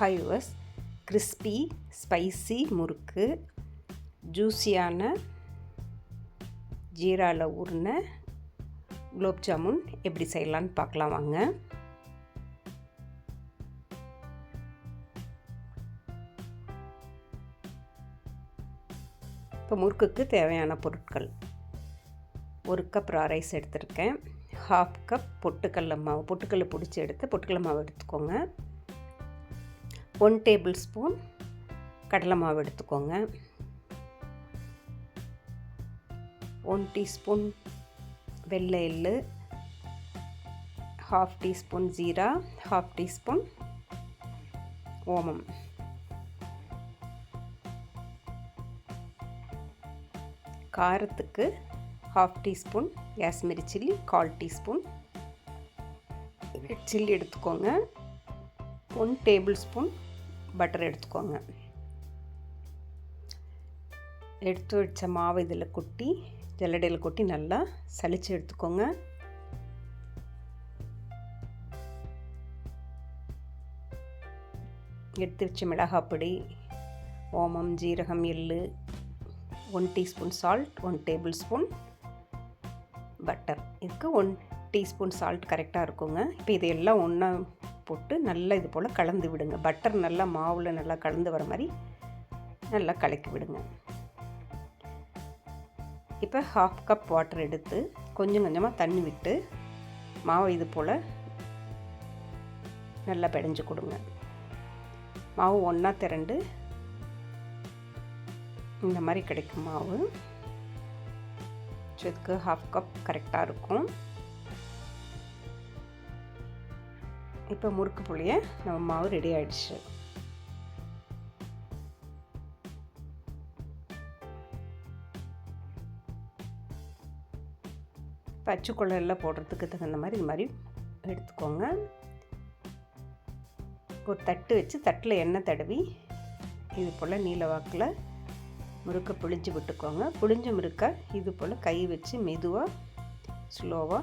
ஹைவஸ் crispy spicy முறுக்கு ஜூஸியான ஜீராவில் ஊறின குலோப் ஜாமுன் எப்படி செய்யலான்னு பார்க்கலாம் வாங்க. இப்போ முறுக்குக்கு தேவையான பொருட்கள். ஒரு கப் ரா ரைஸ் எடுத்திருக்கேன். ஹாஃப் கப் பொட்டுக்கடல மாவு பொட்டுக்கடல பிடிச்சி எடுத்து பொட்டுக்கடல மாவு எடுத்துக்கோங்க. ஒன் டேபிள் ஸ்பூன் கடலை மாவு எடுத்துக்கோங்க. ஒன் டீஸ்பூன் வெள்ளை எள்ளு ஹாஃப் டீஸ்பூன் ஜீரா ஹாஃப் டீஸ்பூன் ஓமம். காரத்துக்கு ஹாஃப் டீஸ்பூன் காஷ்மீரி சில்லி கால் டீஸ்பூன் ரெட் சில்லி எடுத்துக்கோங்க. ஒன் டேபிள் ஸ்பூன் பட்டர் எடுத்துக்கோங்க. எடுத்து வச்ச மாவு இதில் கொட்டி ஜல்லடையில் கொட்டி நல்லா சளிச்சு எடுத்துக்கோங்க. எடுத்து வச்ச மிளகாய் பொடி ஓமம் ஜீரகம் எள்ளு one teaspoon salt one tablespoon butter இதுக்கு ஒன் டீஸ்பூன் சால்ட் கரெக்டாக இருக்குங்க. இப்போ இதையெல்லாம் ஒன்றா போட்டு நல்லா இது போல் கலந்து விடுங்க. பட்டர் நல்லா மாவில் நல்லா கலந்து வர மாதிரி நல்லா கலக்கி விடுங்க. இப்போ ஹாஃப் கப் வாட்டர் எடுத்து கொஞ்சம் கொஞ்சமாக தண்ணி விட்டு மாவை இது போல் நல்லா பிடைஞ்சு கொடுங்க. மாவு ஒன்றா திரண்டு இந்த மாதிரி கிடைக்கும் மாவு. ஸோ இதுக்கு ஹாஃப் கப் கரெக்டாக இருக்கும். இப்போ முறுக்கு புளிய நம்ம மாவு ரெடி ஆயிடுச்சு. பச்சை கொள்ளெல்லாம் போடுறதுக்கு தகுந்த மாதிரி இது மாதிரி எடுத்துக்கோங்க. ஒரு தட்டு வச்சு தட்டில் எண்ணெய் தடவி இது போல் நீல வாக்கில் முறுக்கை புழிஞ்சு விட்டுக்கோங்க. புழிஞ்ச முறுக்கை இது போல் கை வச்சு மெதுவாக ஸ்லோவாக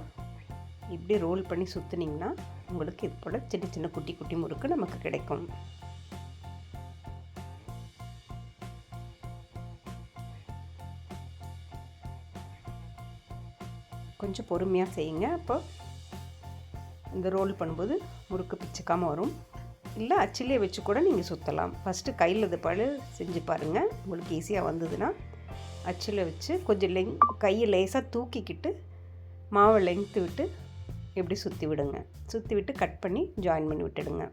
இப்படி ரோல் பண்ணி சுற்றுனீங்கன்னா உங்களுக்கு இது போல் சின்ன சின்ன குட்டி குட்டி முறுக்கு நமக்கு கிடைக்கும். கொஞ்சம் பொறுமையாக செய்யுங்க. அப்போ இந்த ரோல் பண்ணும்போது முறுக்கு பிச்சுக்காமல் வரும். இல்லை அச்சிலே வச்சு கூட நீங்கள் சுற்றலாம் ஃபஸ்ட்டு கையில் இது பழு செஞ்சு பாருங்கள் உங்களுக்கு ஈஸியாக வந்ததுன்னா அச்சில் வச்சு கொஞ்சம் லெங் கையை லேசாக தூக்கிக்கிட்டு மாவை லெங்க்த்து விட்டு இப்படி சுற்றி விடுங்க. சுற்றி விட்டு கட் பண்ணி ஜாயின் பண்ணி விட்டுடுங்க.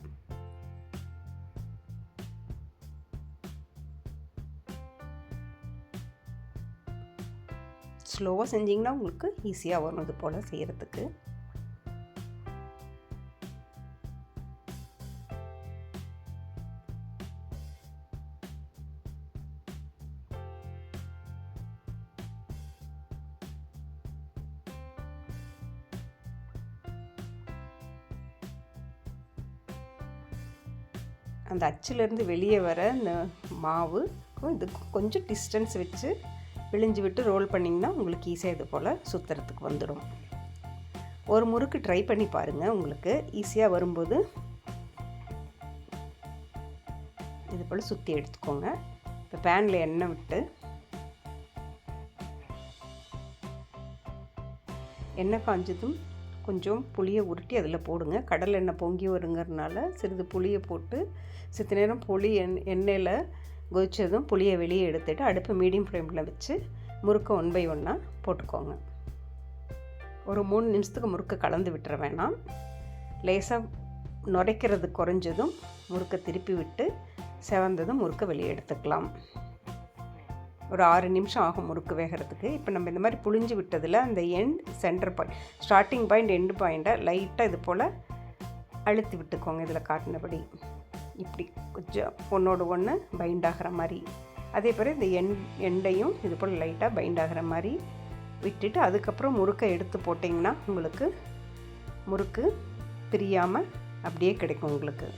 ஸ்லோவாக செஞ்சிங்கன்னா உங்களுக்கு ஈஸியாக வரும் இது போல் செய்கிறதுக்கு அந்த அச்சிலேருந்து வெளியே வர இந்த மாவுக்கும் இதுக்கும் கொஞ்சம் டிஸ்டன்ஸ் வச்சு விழிஞ்சு விட்டு ரோல் பண்ணிங்கன்னா உங்களுக்கு ஈஸியாக இது போல் சுற்றுறதுக்கு வந்துடும் ஒரு முறுக்கு ட்ரை பண்ணி பாருங்கள் உங்களுக்கு ஈஸியாக வரும்போது இது போல் சுற்றி எடுத்துக்கோங்க. இப்போ பேனில் எண்ணெய் விட்டு எண்ணெய் காஞ்சதும் கொஞ்சம் புளியை உருட்டி அதில் போடுங்க. கடல் எண்ணெய் பொங்கி வருங்கிறதுனால சிறிது புளியை போட்டு சித்த நேரம் புளி எண் எண்ணெயில் கொதிச்சதும் புளியை வெளியே எடுத்துட்டு அடுப்பு மீடியம் ஃப்ளேமில் வச்சு முறுக்கை ஒன் பை ஒன்னாக போட்டுக்கோங்க. ஒரு மூணு நிமிஷத்துக்கு முறுக்கு கலந்து விட்டுற வேணாம். லேசாக நுரைக்கிறது குறைஞ்சதும் முறுக்கை திருப்பி விட்டு செவந்ததும் முறுக்கை வெளியே எடுத்துக்கலாம். ஒரு ஆறு நிமிஷம் ஆகும் முறுக்கு வேகிறதுக்கு. இப்போ நம்ம இந்த மாதிரி புழிஞ்சு விட்டதில் அந்த end centre point starting point end பாயிண்ட்டை லைட்டாக இது போல் அழுத்தி விட்டுக்கோங்க இதில் காட்டினபடி. இப்படி கொஞ்சம் ஒன்றோடு ஒன்று பைண்ட் ஆகிற மாதிரி. அதே போல் இந்த எண் எண்டையும் இது போல் லைட்டாக பைண்ட் ஆகிற மாதிரி விட்டுட்டு அதுக்கப்புறம் முறுக்கை எடுத்து போட்டிங்கன்னா உங்களுக்கு முறுக்கு பிரியாமல் அப்படியே கிடைக்கும் உங்களுக்கு.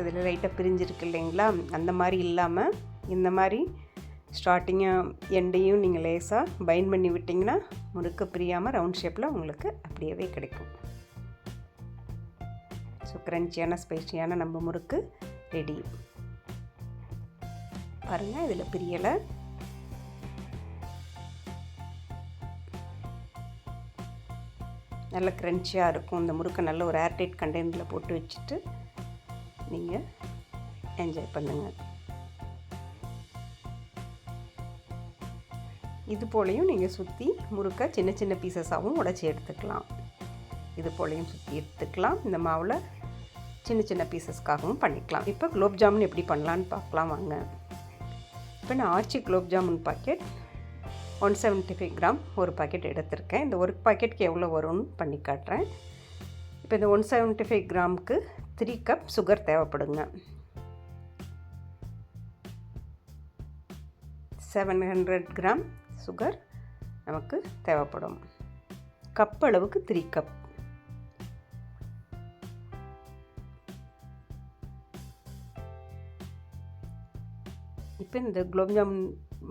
இதில் லைட்டாக பிரிஞ்சிருக்கு இல்லைங்களா? அந்த மாதிரி இல்லாமல் இந்த மாதிரி ஸ்டார்டிங்கும் எண்டையும் நீங்கள் லேசாக பைண்ட் பண்ணி விட்டிங்கன்னா முறுக்கு பிரியாமல் ரவுண்ட் ஷேப்பில் உங்களுக்கு அப்படியே கிடைக்கும். ஸோ க்ரன்ச்சியான ஸ்பைசியான நம்ம முறுக்கு ரெடி பாருங்கள் இதில் பிரியலை. நல்ல க்ரன்ச்சியாக இருக்கும். இந்த முறுக்கை நல்ல ஒரு ஏர்டைட் கண்டெய்னரில் போட்டு வச்சுட்டு நீங்கள் என்ஜாய் பண்ணுங்கள் இது போலையும் நீங்கள் சுற்றி முறுக்க சின்ன சின்ன பீசஸாகவும் உடச்சி எடுத்துக்கலாம். இது போலையும் சுற்றி எடுத்துக்கலாம். இந்த மாவில் சின்ன சின்ன பீசஸ்க்காகவும் பண்ணிக்கலாம். இப்போ குலோப் ஜாமுன் எப்படி பண்ணலான்னு பார்க்கலாம் வாங்க. இப்போ நான் Aachi gulab jamun packet one seventy five gram ஒரு பாக்கெட் எடுத்திருக்கேன். இந்த ஒரு பாக்கெட்டுக்கு எவ்வளோ வரும்னு பண்ணி காட்டுறேன். இப்போ இந்த ஒன் செவன்ட்டி ஃபைவ் கிராமுக்கு த்ரீ கப் சுகர் தேவைப்படுங்க. செவன் ஹண்ட்ரட் கிராம் சுகர் நமக்கு தேவைப்படும். கப் அளவுக்கு த்ரீ கப் இப்போ இந்த குலோப்ஜாம்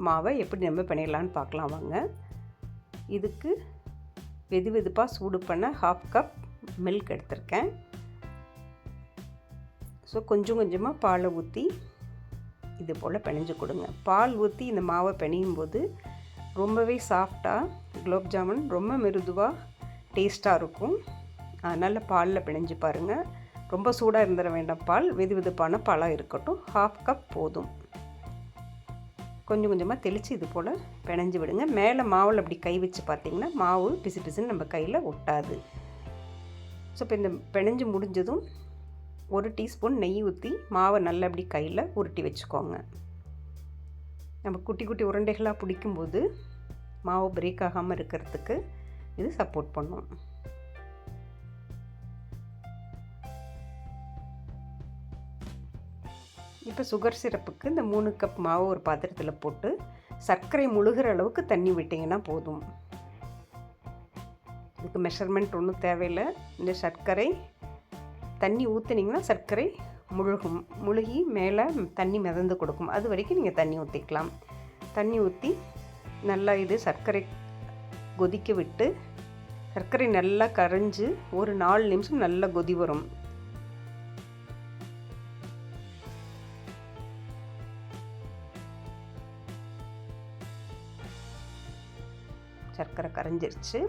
மாவை எப்படி நம்ம பண்ணிடலான்னு பார்க்கலாம் வாங்க. இதுக்கு வெது வெதுப்பாக சூடு பண்ண ஹாஃப் கப் மில்க் எடுத்திருக்கேன். ஸோ கொஞ்சம் கொஞ்சமாக பாலை ஊற்றி இது போல் பிணைஞ்சு கொடுங்க. பால் ஊற்றி இந்த மாவை பிணையும் போது ரொம்பவே சாஃப்டாக குலோப் ஜாமுன் ரொம்ப மிருதுவாக டேஸ்ட்டாக இருக்கும். அதனால் பாலில் பிணைஞ்சு பாருங்கள் ரொம்ப சூடாக இருந்துட வேண்டாம் பால். வெது வெதுப்பான பாலாக இருக்கட்டும். ஹாஃப் கப் போதும். கொஞ்சம் கொஞ்சமாக தெளித்து இது போல் பிணைஞ்சு விடுங்க. மேலே மாவில் அப்படி கை வச்சு பார்த்திங்கன்னா மாவு பிசு பிசுன்னு நம்ம கையில் ஒட்டாது. ஸோ இப்போ இந்த பிணைஞ்சு முடிஞ்சதும் ஒரு டீஸ்பூன் நெய் ஊற்றி மாவை நல்லா அப்படி கையில் உருட்டி வச்சுக்கோங்க. நம்ம குட்டி குட்டி உருண்டைகளாக பிடிக்கும்போது மாவு பிரேக் ஆகாமல் இருக்கிறதுக்கு இது சப்போர்ட் பண்ணும். இப்போ சுகர் சிரப்புக்கு இந்த மூணு கப் மாவு ஒரு பாத்திரத்தில் போட்டு சர்க்கரை முழுகிற அளவுக்கு தண்ணி விட்டிங்கன்னா போதும். இதுக்கு மெஷர்மெண்ட் ஒன்றும் தேவையில்லை. இந்த சர்க்கரை தண்ணி ஊற்றுனீங்கன்னா சர்க்கரை முழுகும் முழுகி மேலே தண்ணி மிதந்து கொடுக்கும். அது வரைக்கும் நீங்கள் தண்ணி ஊற்றிக்கலாம் தண்ணி ஊற்றி நல்லா இது சர்க்கரை கொதிக்க விட்டு சர்க்கரை நல்லா கரைஞ்சி ஒரு நாலு நிமிஷம் நல்லா கொதி வரும். சர்க்கரை கரைஞ்சிருச்சு.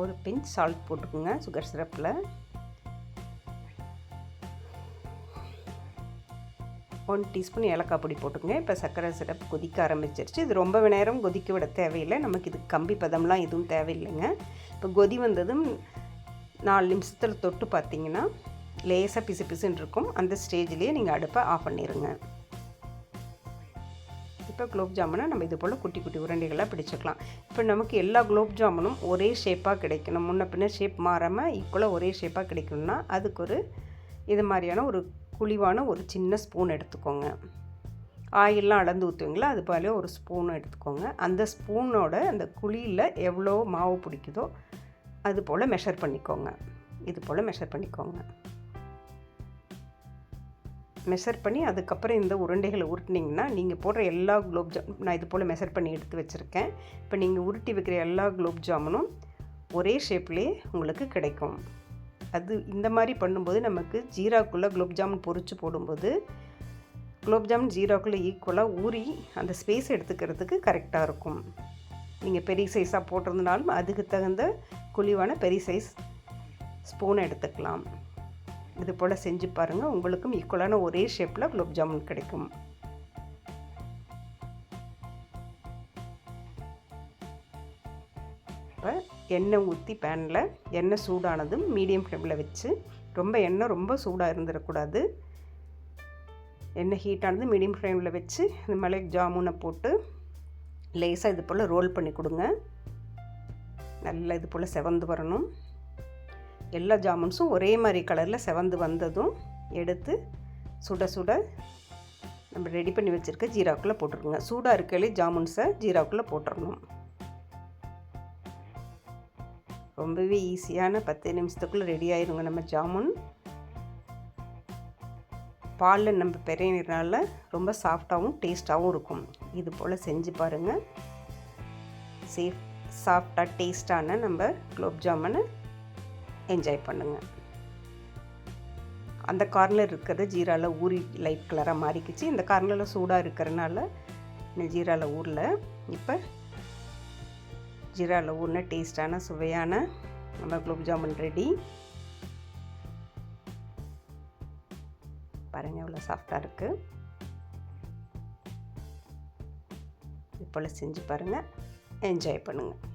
ஒரு பிஞ்ச் சால்ட் போட்டுக்கோங்க சுகர் சிரப்பில் ஒன் டீஸ்பூன் ஏலக்காய் பொடி போட்டுக்கோங்க. இப்போ சர்க்கரை சிரப் கொதிக்க ஆரம்பிச்சிருச்சு. இது ரொம்ப நேரம் கொதிக்க விட தேவையில்லை. நமக்கு இது கம்பி பதம்லாம் எதுவும் தேவையில்லைங்க. இப்போ கொதி வந்ததும் நாலு நிமிஷத்தில் தொட்டு பார்த்தீங்கன்னா லேசாக பிசு பிசுன்னு இருக்கும். அந்த ஸ்டேஜ்லேயே நீங்கள் அடுப்பை ஆஃப் பண்ணிடுங்க இப்போ குலோப் ஜாமுனை நம்ம இது போல் குட்டி குட்டி உருண்டைகளாக பிடிச்சிக்கலாம். இப்போ நமக்கு எல்லா குலோப் ஜாமுனும் ஒரே ஷேப்பாக கிடைக்கணும். முன்ன பின்ன ஷேப் மாறாமல் ஈக்குவலாக ஒரே ஷேப்பாக கிடைக்கணும்னா அதுக்கு ஒரு இது மாதிரியான ஒரு குழிவான ஒரு சின்ன ஸ்பூன் எடுத்துக்கோங்க. ஆயிலெலாம் அளந்து ஊற்றுவீங்களா அது போல ஒரு ஸ்பூன் எடுத்துக்கோங்க. அந்த ஸ்பூனோட அந்த குழியில் எவ்வளோ மாவு பிடிக்குதோ அது போல் மெஷர் பண்ணிக்கோங்க. இது போல் மெஷர் பண்ணிக்கோங்க. மெஷர் பண்ணி அதுக்கப்புறம் இந்த உருண்டைகளை உருட்டினீங்கன்னா நீங்கள் போடுற எல்லா குலோப் ஜாம் நான் இது போல் மெஷர் பண்ணி எடுத்து வச்சுருக்கேன். இப்போ நீங்கள் உருட்டி வைக்கிற எல்லா குலோப் ஜாமுனும் ஒரே ஷேப்லேயே உங்களுக்கு கிடைக்கும். அது இந்த மாதிரி பண்ணும்போது நமக்கு ஜீராக்குள்ளே குலோப் ஜாமுன் பொறிச்சு போடும்போது குலோப் ஜாமுன் ஜீராக்குள்ளே ஈக்குவலாக ஊறி அந்த ஸ்பேஸ் எடுத்துக்கிறதுக்கு கரெக்டாக இருக்கும். நீங்கள் பெரிய சைஸாக போட்டிருந்தனாலும் அதுக்கு தகுந்த குழிவான பெரிய சைஸ் ஸ்பூனை எடுத்துக்கலாம். இது போல் செஞ்சு பாருங்கள் உங்களுக்கும் ஈக்குவலான ஒரே ஷேப்பில் குலோப் ஜாமுன் கிடைக்கும். இப்போ எண்ணெய் ஊற்றி பேனில் எண்ணெய் சூடானதும் மீடியம் ஃப்ளேமில் வச்சு ரொம்ப எண்ணெய் ரொம்ப சூடாக இருந்துடக்கூடாது எண்ணெய் ஹீட்டானது மீடியம் ஃப்ளேமில் வச்சு இந்த மலை ஜாமுனை போட்டு லேசாக இது போல் ரோல் பண்ணி கொடுங்க. நல்லா இது போல் செவந்து வரணும். எல்லா ஜாமுன்ஸும் ஒரே மாதிரி கலரில் செவந்து வந்ததும் எடுத்து சுட சுட நம்ம ரெடி பண்ணி வச்சுருக்க ஜீராக்குள்ளே போட்டுருங்க. சூடாக இருக்கையிலே ஜாமுன்ஸை ஜீராக்குள்ளே போட்டுடணும் ரொம்பவே ஈஸியான பத்து நிமிஷத்துக்குள்ளே ரெடி ஆயிருங்க நம்ம ஜாமுன். பாலில் நம்ம பெரியனால ரொம்ப சாஃப்டாகவும் டேஸ்ட்டாகவும் இருக்கும். இது போல் செஞ்சு பாருங்கள் சேஃப் சாஃப்டாக டேஸ்டான நம்ம குலோப் ஜாமுனை என்ஜாய் பண்ணுங்கள் அந்த கார்னர் இருக்கிறது ஜீராவில் ஊறி லைட் கலராக மாறிக்கிச்சு. இந்த கார்னரில் சூடாக இருக்கிறனால இந்த ஜீராவில் ஊரில் இப்போ ஜீராவில் ஊர்ன டேஸ்டான சுவையான நம்ம குலோப் ஜாமுன் ரெடி பாருங்கள் எவ்வளோ சாஃப்டாக இருக்குது இப்போல செஞ்சு பாருங்கள் என்ஜாய் பண்ணுங்கள்